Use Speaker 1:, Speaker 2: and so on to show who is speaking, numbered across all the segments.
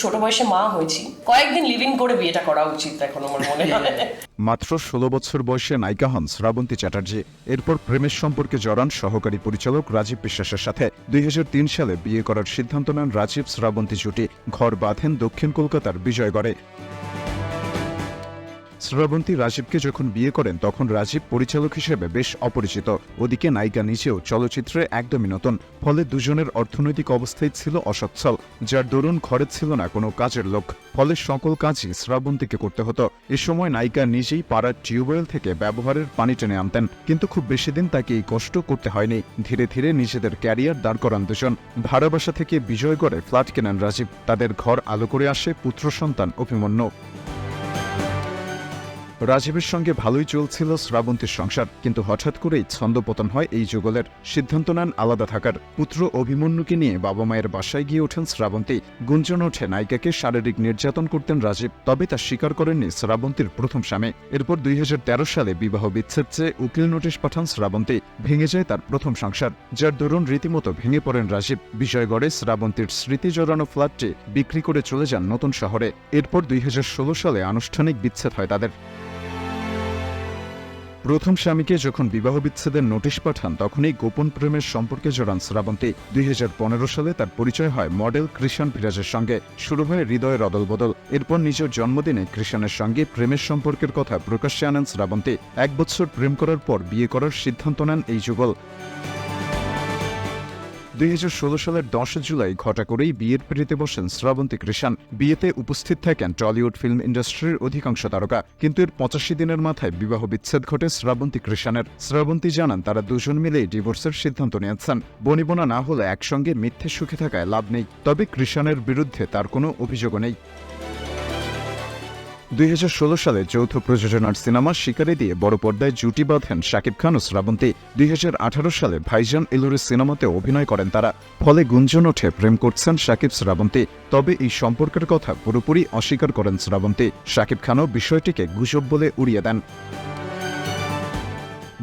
Speaker 1: ছোট বয়সে মা হয়েছি। কয়েকদিন লিভিং করে বিয়েটা করা উচিত এখন আমার মনে হয়।
Speaker 2: মাত্র ষোলো বছর বয়সে নায়িকা হন শ্রাবন্তী চ্যাটার্জি। এরপর প্রেমের সম্পর্কে জড়ান সহকারী পরিচালক রাজীব বিশ্বাসের সাথে। দুই হাজার তিন সালে বিয়ে করার সিদ্ধান্ত নেন রাজীব শ্রাবন্তী জুটি। ঘর বাঁধেন দক্ষিণ কলকাতার বিজয়গড়ে। শ্রাবন্তী রাজীবকে যখন বিয়ে করেন, তখন রাজীব পরিচালক হিসেবে বেশ অপরিচিত। ওদিকে নায়িকা নিজেও চলচ্চিত্রে একদমই নতুন, ফলে দুজনের অর্থনৈতিক অবস্থাই ছিল অসচ্ছল, যার দরুন ঘরে ছিল না কোনো কাজের লোক, ফলে সকল কাজই শ্রাবন্তীকে করতে হতো। এ সময় নায়িকা নিজেই পাড়ার টিউবওয়েল থেকে ব্যবহারের পানি টেনে আনতেন, কিন্তু খুব বেশি দিন তাকে এই কষ্ট করতে হয়নি। ধীরে ধীরে নিজেদের ক্যারিয়ার দাঁড় করান দুজন। ভাড়া বাসা থেকে বিজয়গড়ে ফ্ল্যাট কেনেন রাজীব। তাদের ঘর আলো করে আসে পুত্র সন্তান অভিমন্যু। রাজীবের সঙ্গে ভালোই চলছিল শ্রাবন্তীর সংসার, কিন্তু হঠাৎ করেই ছন্দপতন হয় এই যুগলের। সিদ্ধান্ত নেন আলাদা থাকার। পুত্র অভিমন্যুকে নিয়ে বাবা মায়ের বাসায় গিয়ে ওঠেন শ্রাবন্তী। গুঞ্জন ওঠে নায়িকাকে শারীরিক নির্যাতন করতেন রাজীব, তবে তা স্বীকার করেননি শ্রাবন্তীর প্রথম স্বামী। এরপর দুই হাজার তেরো সালে বিবাহ বিচ্ছেদ চেয়ে উকিল নোটিশ পাঠান শ্রাবন্তী। ভেঙে যায় তার প্রথম সংসার। যার দরুন রীতিমতো ভেঙে পড়েন রাজীব। বিজয়গড়ে শ্রাবন্তীর স্মৃতি জড়ানো ফ্ল্যাটটি বিক্রি করে চলে যান নতুন শহরে। এরপর দুই হাজার ষোলো সালে আনুষ্ঠানিক বিচ্ছেদ হয় তাদের। প্রথম স্বামীকে যখন বিবাহ বিচ্ছেদের নোটিশ পাঠান, তখনই গোপন প্রেমের সম্পর্কে জড়ান শ্রাবন্তী। দুই হাজার পনেরো সালে তার পরিচয় হয় মডেল কৃষণ বিরাজের সঙ্গে। শুরু হয় হৃদয়ের অদলবদল এরপর নিজের জন্মদিনে কৃষণের সঙ্গে প্রেমের সম্পর্কের কথা প্রকাশ্যে আনেন শ্রাবন্তী। এক বছর প্রেম করার পর বিয়ে করার সিদ্ধান্ত নেন এই যুগল। দুই হাজার ষোলো সালের দশ জুলাই ঘটা করেই বিয়ের পিড়িতে বসেন শ্রাবন্তী কৃষাণ। বিয়েতে উপস্থিত থাকেন টলিউড ফিল্ম ইন্ডাস্ট্রির অধিকাংশ তারকা, কিন্তু এর পঁচাশি দিনের মাথায় বিবাহ বিচ্ছেদ ঘটে শ্রাবন্তী কৃষাণের। শ্রাবন্তী জানান, তারা দুজন মিলেই ডিভোর্সের সিদ্ধান্ত নিয়েছেন। বনিবনা না হলে একসঙ্গে মিথ্যে সুখে থাকায় লাভ নেই, তবে কৃষাণের বিরুদ্ধে তার কোনো অভিযোগও নেই। দুই হাজার ষোলো সালে যৌথ প্রযোজনার সিনেমা শিকারে দিয়ে বড় পর্দায় জুটি বাঁধেন শাকিব খান ও শ্রাবন্তী। দুই হাজার আঠারো সালে ভাইজান ইলুরের সিনেমাতে অভিনয় করেন তারা। ফলে গুঞ্জন ওঠে, প্রেম করছেন শাকিব, শ্রাবন্তী। তবে এই সম্পর্কের কথা পুরোপুরি অস্বীকার করেন শ্রাবন্তী। শাকিব খানও বিষয়টিকে গুজব বলে উড়িয়ে দেন।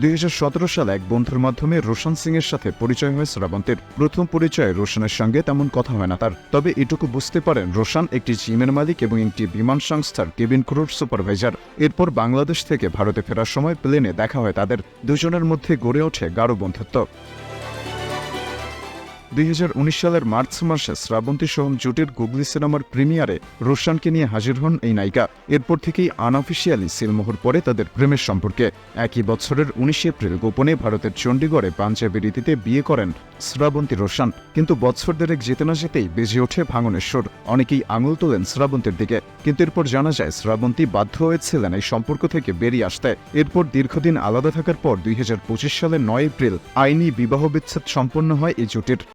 Speaker 2: দুই হাজার সতেরো সালে এক বন্ধুর মাধ্যমে রোশন সিং এর সাথে পরিচয় হয় শ্রাবন্তের। প্রথম পরিচয় রোশনের সঙ্গে তেমন কথা হয় না তার। তবে এটুকু বুঝতে পারেন, রোশন একটি জিমের মালিক এবং একটি বিমান সংস্থার কেবিন ক্রুর সুপারভাইজার। এরপর বাংলাদেশ থেকে ভারতে ফেরার সময় প্লেনে দেখা হয় তাদের। দুজনের মধ্যে গড়ে ওঠে গাঢ় বন্ধুত্ব। দুই হাজার উনিশ সালের মার্চ মাসে শ্রাবন্তী সোহম জুটির গুগলি সিনেমার প্রিমিয়ারে রোশানকে নিয়ে হাজির হন এই নায়িকা। এরপর থেকেই আনঅফিসিয়ালি সিলমোহর পরে তাদের প্রেমের সম্পর্কে। একই বছরের উনিশে এপ্রিল গোপনে ভারতের চণ্ডীগড়ে পাঞ্জাবি রীতিতে বিয়ে করেন শ্রাবন্তী রোশান। কিন্তু বছর দেড়েক যেতে না যেতেই বেজে ওঠে ভাঙনের সুর। অনেকেই আঙুল তোলেন শ্রাবন্তীর দিকে। কিন্তু এরপর জানা যায়, শ্রাবন্তী বাধ্য হয়েছিলেন এই সম্পর্ক থেকে বেরিয়ে আসতে। এরপর দীর্ঘদিন আলাদা থাকার পর দুই হাজার পঁচিশ সালের নয় এপ্রিল আইনি বিবাহ বিচ্ছেদ সম্পন্ন হয় এই জুটির।